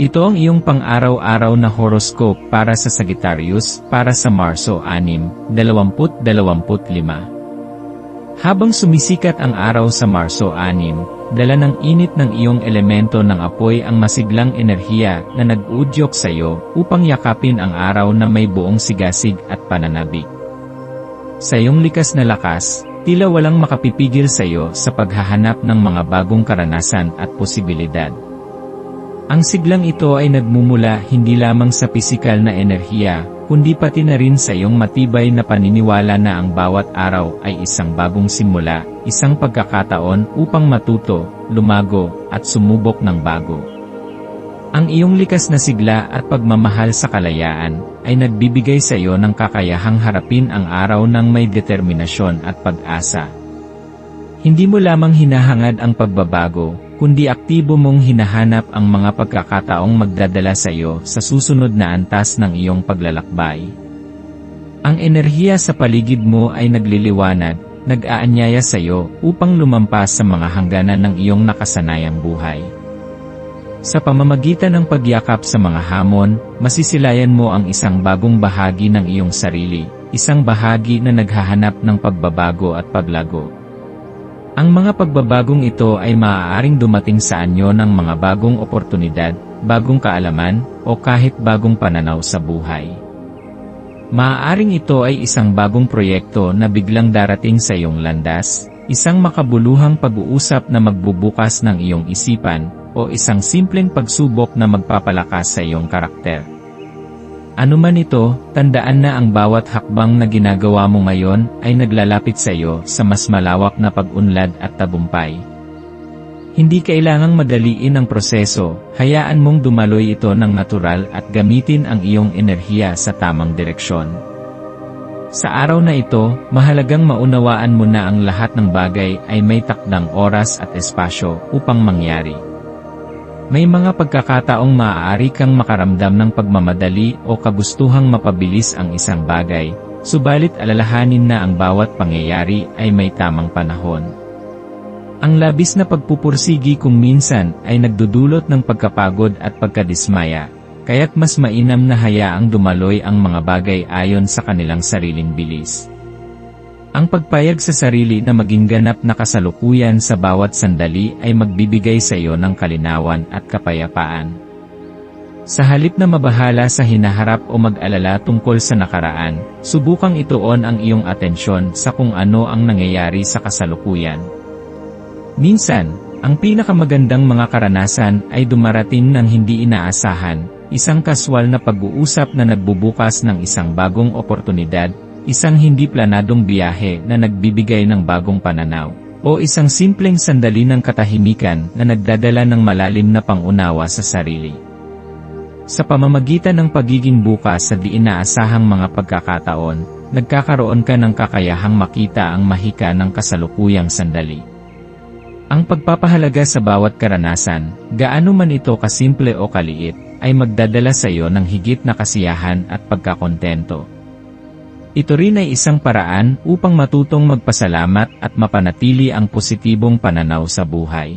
Ito ang iyong pang-araw-araw na horoscope para sa Sagittarius para sa Marso 6, 2025. Habang sumisikat ang araw sa Marso 6, dala ng init ng iyong elemento ng apoy ang masiglang enerhiya na nag-udyok sa iyo upang yakapin ang araw na may buong sigasig at pananabik. Sa iyong likas na lakas, tila walang makapipigil sa iyo sa paghahanap ng mga bagong karanasan at posibilidad. Ang siglang ito ay nagmumula hindi lamang sa pisikal na enerhiya, kundi pati na rin sa iyong matibay na paniniwala na ang bawat araw ay isang bagong simula, isang pagkakataon upang matuto, lumago, at sumubok ng bago. Ang iyong likas na sigla at pagmamahal sa kalayaan ay nagbibigay sa iyo ng kakayahang harapin ang araw ng may determinasyon at pag-asa. Hindi mo lamang hinahangad ang pagbabago, kundi aktibo mong hinahanap ang mga pagkakataong magdadala sa iyo sa susunod na antas ng iyong paglalakbay. Ang enerhiya sa paligid mo ay nagliliwanag, nag-aanyaya sa iyo upang lumampas sa mga hangganan ng iyong nakasanayang buhay. Sa pamamagitan ng pagyakap sa mga hamon, masisilayan mo ang isang bagong bahagi ng iyong sarili, isang bahagi na naghahanap ng pagbabago at paglago. Ang mga pagbabagong ito ay maaaring dumating sa anyo ng mga bagong oportunidad, bagong kaalaman, o kahit bagong pananaw sa buhay. Maaaring ito ay isang bagong proyekto na biglang darating sa iyong landas, isang makabuluhang pag-uusap na magbubukas ng iyong isipan, o isang simpleng pagsubok na magpapalakas sa iyong karakter. Ano man ito, tandaan na ang bawat hakbang na ginagawa mo ngayon ay naglalapit sa iyo sa mas malawak na pag-unlad at tagumpay. Hindi kailangang madaliin ang proseso, hayaan mong dumaloy ito ng natural at gamitin ang iyong enerhiya sa tamang direksyon. Sa araw na ito, mahalagang maunawaan mo na ang lahat ng bagay ay may takdang oras at espasyo upang mangyari. May mga pagkakataong maaari kang makaramdam ng pagmamadali o kagustuhang mapabilis ang isang bagay, subalit alalahanin na ang bawat pangyayari ay may tamang panahon. Ang labis na pagpupursigi kung minsan ay nagdudulot ng pagkapagod at pagkadismaya, kaya't mas mainam na hayaang dumaloy ang mga bagay ayon sa kanilang sariling bilis. Ang pagpayag sa sarili na maging ganap na kasalukuyan sa bawat sandali ay magbibigay sa iyo ng kalinawan at kapayapaan. Sa halip na mabahala sa hinaharap o mag-alala tungkol sa nakaraan, subukang ituon ang iyong atensyon sa kung ano ang nangyayari sa kasalukuyan. Minsan, ang pinakamagandang mga karanasan ay dumarating ng hindi inaasahan, isang kaswal na pag-uusap na nagbubukas ng isang bagong oportunidad, isang hindi planadong biyahe na nagbibigay ng bagong pananaw, o isang simpleng sandali ng katahimikan na nagdadala ng malalim na pangunawa sa sarili. Sa pamamagitan ng pagiging bukas sa di inaasahang mga pagkakataon, nagkakaroon ka ng kakayahang makita ang mahika ng kasalukuyang sandali. Ang pagpapahalaga sa bawat karanasan, gaano man ito kasimple o kaliit, ay magdadala sa iyo ng higit na kasiyahan at pagkakontento. Ito rin ay isang paraan upang matutong magpasalamat at mapanatili ang positibong pananaw sa buhay.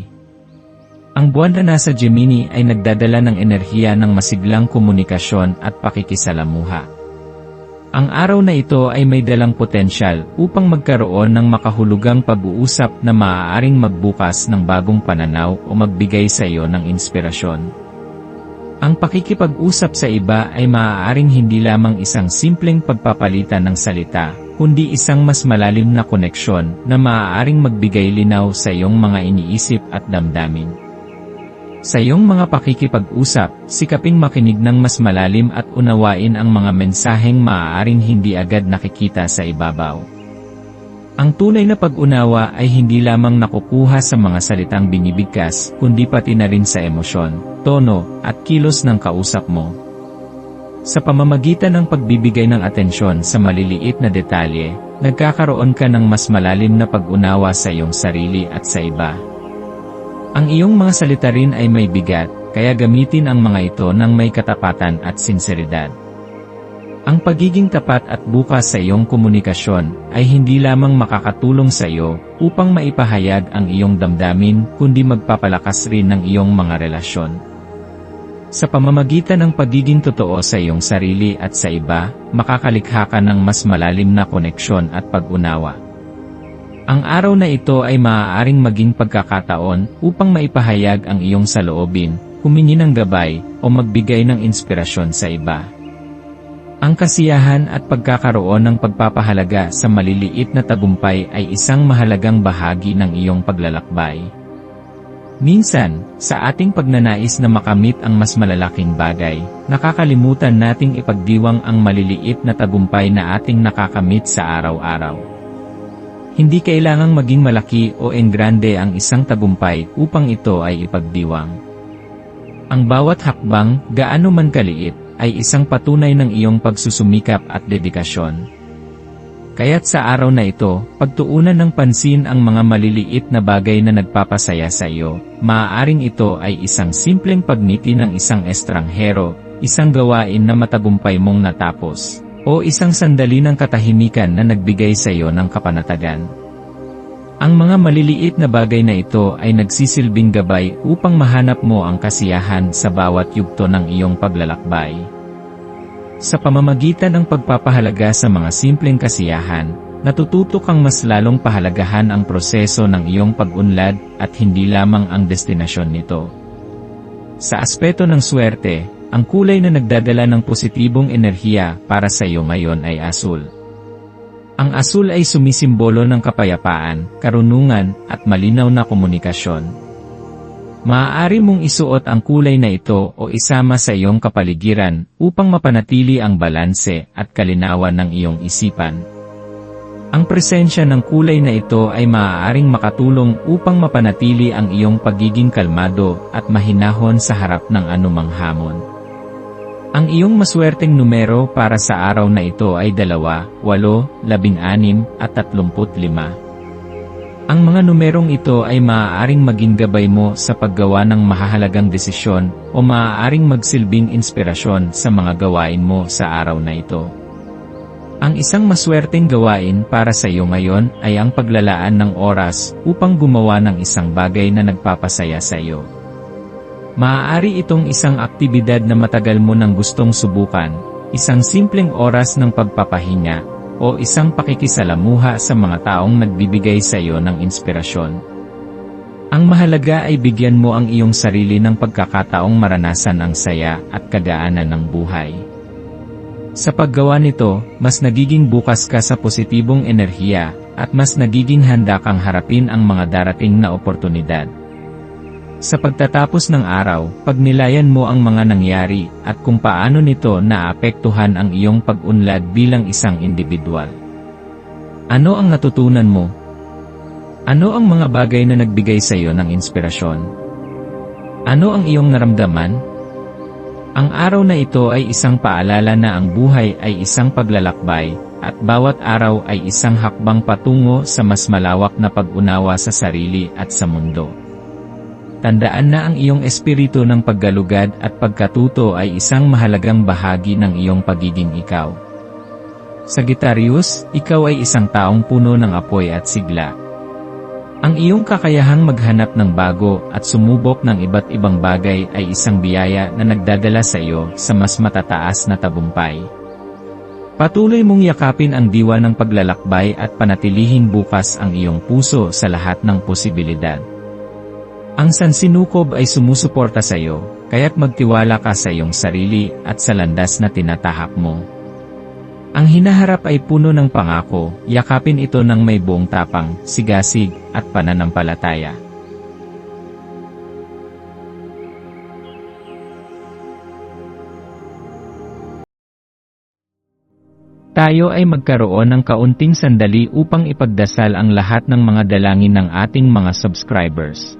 Ang buwan na nasa Gemini ay nagdadala ng enerhiya ng masiglang komunikasyon at pakikisalamuha. Ang araw na ito ay may dalang potensyal upang magkaroon ng makahulugang pag-uusap na maaaring magbukas ng bagong pananaw o magbigay sa iyo ng inspirasyon. Ang pakikipag-usap sa iba ay maaaring hindi lamang isang simpleng pagpapalitan ng salita, kundi isang mas malalim na koneksyon na maaaring magbigay linaw sa iyong mga iniisip at damdamin. Sa iyong mga pakikipag-usap, sikaping makinig ng mas malalim at unawain ang mga mensaheng maaaring hindi agad nakikita sa ibabaw. Ang tunay na pag-unawa ay hindi lamang nakukuha sa mga salitang binibigkas, kundi pati na rin sa emosyon, tono, at kilos ng kausap mo. Sa pamamagitan ng pagbibigay ng atensyon sa maliliit na detalye, nagkakaroon ka ng mas malalim na pag-unawa sa iyong sarili at sa iba. Ang iyong mga salita rin ay may bigat, kaya gamitin ang mga ito ng may katapatan at sinseridad. Ang pagiging tapat at bukas sa iyong komunikasyon ay hindi lamang makakatulong sa iyo upang maipahayag ang iyong damdamin kundi magpapalakas rin ng iyong mga relasyon. Sa pamamagitan ng pagiging totoo sa iyong sarili at sa iba, makakalikha ka ng mas malalim na koneksyon at pag-unawa. Ang araw na ito ay maaaring maging pagkakataon upang maipahayag ang iyong saloobin, humingi ng gabay, o magbigay ng inspirasyon sa iba. Ang kasiyahan at pagkakaroon ng pagpapahalaga sa maliliit na tagumpay ay isang mahalagang bahagi ng iyong paglalakbay. Minsan, sa ating pagnanais na makamit ang mas malalaking bagay, nakakalimutan nating ipagdiwang ang maliliit na tagumpay na ating nakakamit sa araw-araw. Hindi kailangang maging malaki o engrande ang isang tagumpay upang ito ay ipagdiwang. Ang bawat hakbang, gaano man kaliit, ay isang patunay ng iyong pagsusumikap at dedikasyon. Kaya't sa araw na ito, pagtuunan ng pansin ang mga maliliit na bagay na nagpapasaya sa iyo, maaaring ito ay isang simpleng pagngiti ng isang estranghero, isang gawain na matagumpay mong natapos, o isang sandali ng katahimikan na nagbigay sa iyo ng kapanatagan. Ang mga maliliit na bagay na ito ay nagsisilbing gabay upang mahanap mo ang kasiyahan sa bawat yugto ng iyong paglalakbay. Sa pamamagitan ng pagpapahalaga sa mga simpleng kasiyahan, natututo kang mas lalong pahalagahan ang proseso ng iyong pag-unlad at hindi lamang ang destinasyon nito. Sa aspeto ng swerte, ang kulay na nagdadala ng positibong enerhiya para sa iyo ngayon ay asul. Ang asul ay sumisimbolo ng kapayapaan, karunungan, at malinaw na komunikasyon. Maaari mong isuot ang kulay na ito o isama sa iyong kapaligiran upang mapanatili ang balanse at kalinawan ng iyong isipan. Ang presensya ng kulay na ito ay maaaring makatulong upang mapanatili ang iyong pagiging kalmado at mahinahon sa harap ng anumang hamon. Ang iyong maswerteng numero para sa araw na ito ay 2, 8, 16 at 35. Ang mga numerong ito ay maaaring maging gabay mo sa paggawa ng mahahalagang desisyon o maaaring magsilbing inspirasyon sa mga gawain mo sa araw na ito. Ang isang maswerteng gawain para sa iyo ngayon ay ang paglalaan ng oras upang gumawa ng isang bagay na nagpapasaya sa iyo. Maaari itong isang aktibidad na matagal mo nang gustong subukan, isang simpleng oras ng pagpapahinga, o isang pakikisalamuha sa mga taong nagbibigay sa iyo ng inspirasyon. Ang mahalaga ay bigyan mo ang iyong sarili ng pagkakataong maranasan ang saya at kagaanan ng buhay. Sa paggawa nito, mas nagiging bukas ka sa positibong enerhiya, at mas nagiging handa kang harapin ang mga darating na oportunidad. Sa pagtatapos ng araw, pagnilayan mo ang mga nangyari at kung paano nito naapektuhan ang iyong pag-unlad bilang isang individual. Ano ang natutunan mo? Ano ang mga bagay na nagbigay sa iyo ng inspirasyon? Ano ang iyong naramdaman? Ang araw na ito ay isang paalala na ang buhay ay isang paglalakbay, at bawat araw ay isang hakbang patungo sa mas malawak na pag-unawa sa sarili at sa mundo. Tandaan na ang iyong espiritu ng paggalugad at pagkatuto ay isang mahalagang bahagi ng iyong pagiging ikaw. Sagittarius, ikaw ay isang taong puno ng apoy at sigla. Ang iyong kakayahang maghanap ng bago at sumubok ng iba't ibang bagay ay isang biyaya na nagdadala sa iyo sa mas matataas na tabumpay. Patuloy mong yakapin ang diwa ng paglalakbay at panatilihing bukas ang iyong puso sa lahat ng posibilidad. Ang sansinukob ay sumusuporta sa iyo, kaya't magtiwala ka sa iyong sarili at sa landas na tinatahak mo. Ang hinaharap ay puno ng pangako, yakapin ito ng may buong tapang, sigasig, at pananampalataya. Tayo ay magkaroon ng kaunting sandali upang ipagdasal ang lahat ng mga dalangin ng ating mga subscribers,